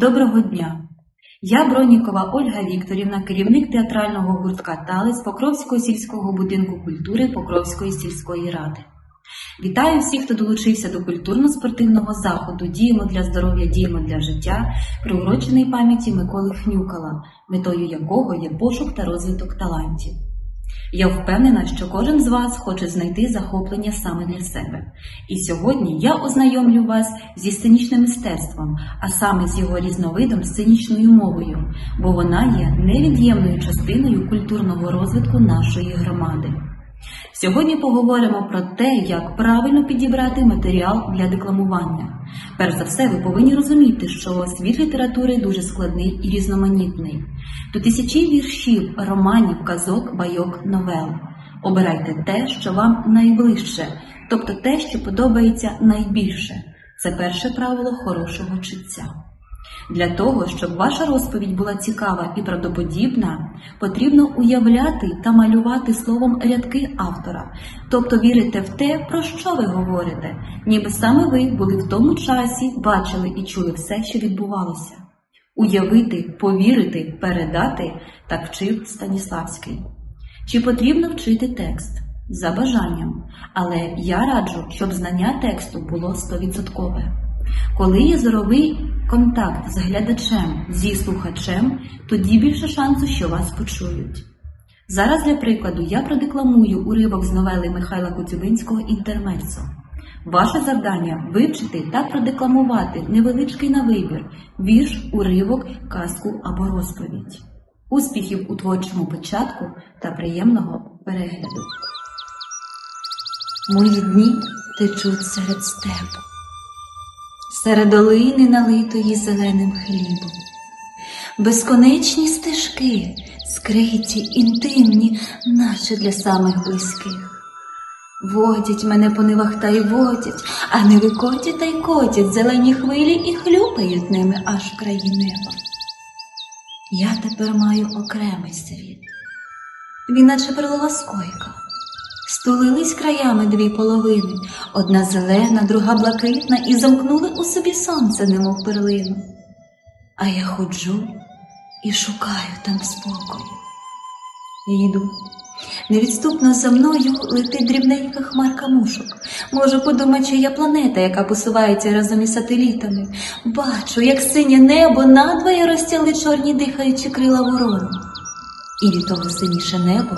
Доброго дня! Я Бронікова Ольга Вікторівна, керівник театрального гуртка Талес Покровського сільського будинку культури Покровської сільської ради. Вітаю всіх, хто долучився до культурно-спортивного заходу Діємо для здоров'я, діємо для життя, приурочений пам'яті Миколи Хнюкала, метою якого є пошук та розвиток талантів. Я впевнена, що кожен з вас хоче знайти захоплення саме для себе. І сьогодні я ознайомлю вас зі сценічним мистецтвом, а саме з його різновидом сценічною мовою, бо вона є невід'ємною частиною культурного розвитку нашої громади. Сьогодні поговоримо про те, як правильно підібрати матеріал для декламування. Перш за все, ви повинні розуміти, що світ літератури дуже складний і різноманітний. До тисячі віршів, романів, казок, байок, новел. Обирайте те, що вам найближче, тобто те, що подобається найбільше. Це перше правило хорошого чуття. Для того, щоб ваша розповідь була цікава і правдоподібна, потрібно уявляти та малювати словом рядки автора, тобто вірити в те, про що ви говорите, ніби саме ви були в тому часі, бачили і чули все, що відбувалося. Уявити, повірити, передати так вчив Станіславський. Чи потрібно вчити текст? За бажанням, але я раджу, щоб знання тексту було стовідсоткове. Коли є зоровий контакт з глядачем, зі слухачем, тоді більше шансу, що вас почують. Зараз, для прикладу, я продекламую уривок з новели Михайла Коцюбинського «Інтермеццо». Ваше завдання вивчити та продекламувати невеличкий на вибір вірш, уривок, казку або розповідь. Успіхів у творчому початку та приємного перегляду. Мої дні течуть серед степу серед долини, налитої зеленим хлібом. Безконечні стежки, скриті, інтимні, наче для самих близьких. Водять мене по нивах та й водять, а ниви котять та й котять зелені хвилі і хлюпають ними аж в краї неба. Я тепер маю окремий світ. Він наче перлова скойка. Стулились краями дві половини, одна зелена, друга блакитна, і замкнули у собі сонце, немов перлину. А я ходжу і шукаю там спокою. Йду. Невідступно за мною летить дрібненька хмарка мушок. Може, подумати, що я планета, яка посувається разом із сателітами. Бачу, як синє небо надвоє розтяли чорні дихаючі крила ворон. І від того синіше небо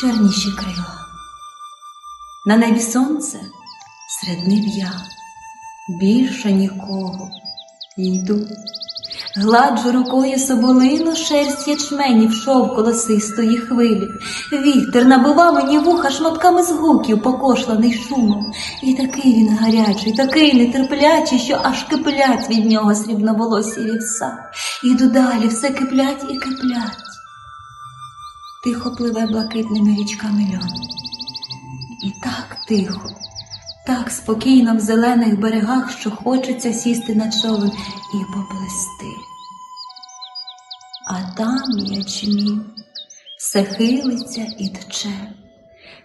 чорніші крила. На небі сонце, серед нив я, більше нікого йду. Гладжу рукою соболину шерсть ячменів шов колосистої хвилі. Вітер набива мені вуха шматками згуків, покошланий шумом. І такий він гарячий, такий нетерплячий, що аж киплять від нього срібноволосі вівса. Іду далі, все киплять і киплять. Тихо пливе блакитними річками льон. І так тихо, так спокійно в зелених берегах, що хочеться сісти на човен і поплисти. А там ячмінь все хилиться і тче,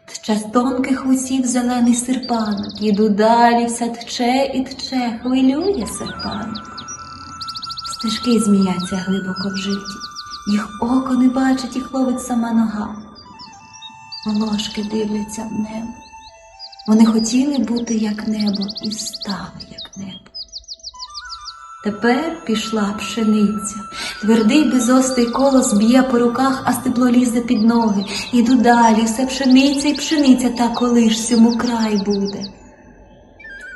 тче з тонких усів зелений серпанок, іду далі, все тче і тче, хвилює серпанок. Стежки зміяться глибоко в житті, їх око не бачить, їх ловить сама нога. Волошки дивляться в небо. Вони хотіли бути як небо і стали як небо. Тепер пішла пшениця, твердий безостий колос б'є по руках, а стебло лізе під ноги. Іду далі, все пшениця і пшениця та коли ж цьому край буде.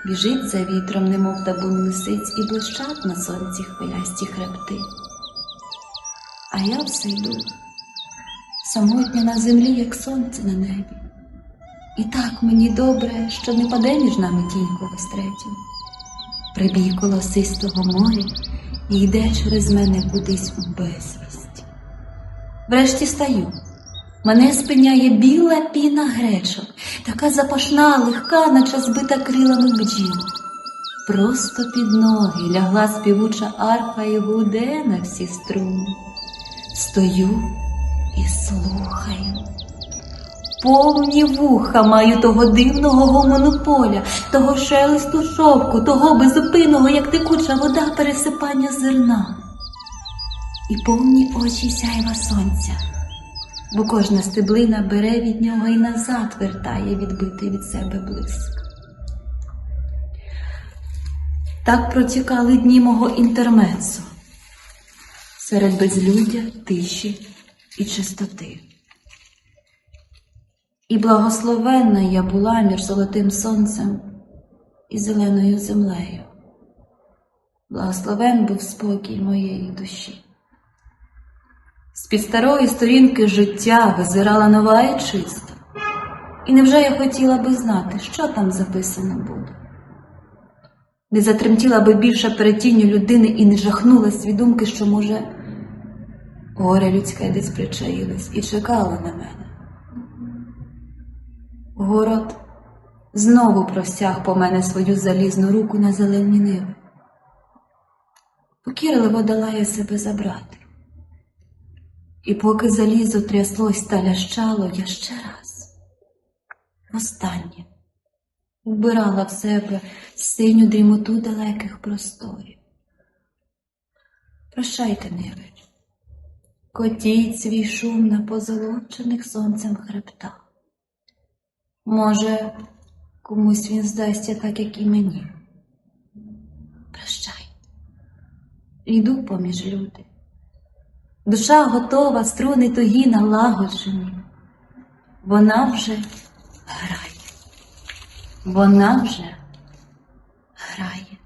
Біжить за вітром, немов табун лисиць, і блищать на сонці хвилясті хребти. А я все йду самотня на землі, як сонце на небі. І так мені добре, що не паде між нами тінь когось третю. Прибій колосистого моря і йде через мене кудись у безвість. Врешті стаю. Мене спиняє біла піна гречок, така запашна, легка, наче збита крилами бджіл. Просто під ноги лягла співуча арфа і гуде на всі струни. Стою і слухаю. Повні вуха маю того дивного гомону поля, того шелесту шовку, того безупинного, як текуча вода пересипання зерна. І повні очі сяйва сонця, бо кожна стеблина бере від нього і назад вертає відбитий від себе блиск. Так протікали дні мого інтермецу серед безлюдя, тиші і чистоти. І благословенна я була між золотим сонцем і зеленою землею. Благословен був спокій моєї душі. З-під старої сторінки життя визирала нова і чиста. І невже я хотіла би знати, що там записано буде? Не затремтіла би більше перед тінню людини і не жахнулась від думки, що, може, горе людське десь причаїлось і чекало на мене. Город знову простяг по мене свою залізну руку на зелені ниви. Покірливо дала я себе забрати. І поки залізо тряслось та лящало, я ще раз, востаннє, вбирала в себе синю дрімоту далеких просторів. Прощайте, ниви, котіть свій шум на позолочених сонцем хребтах. Може, комусь він здасться так, як і мені. Прощай. Йду поміж люди. Душа готова, струни тугі налагоджені. Вона вже грає. Вона вже грає.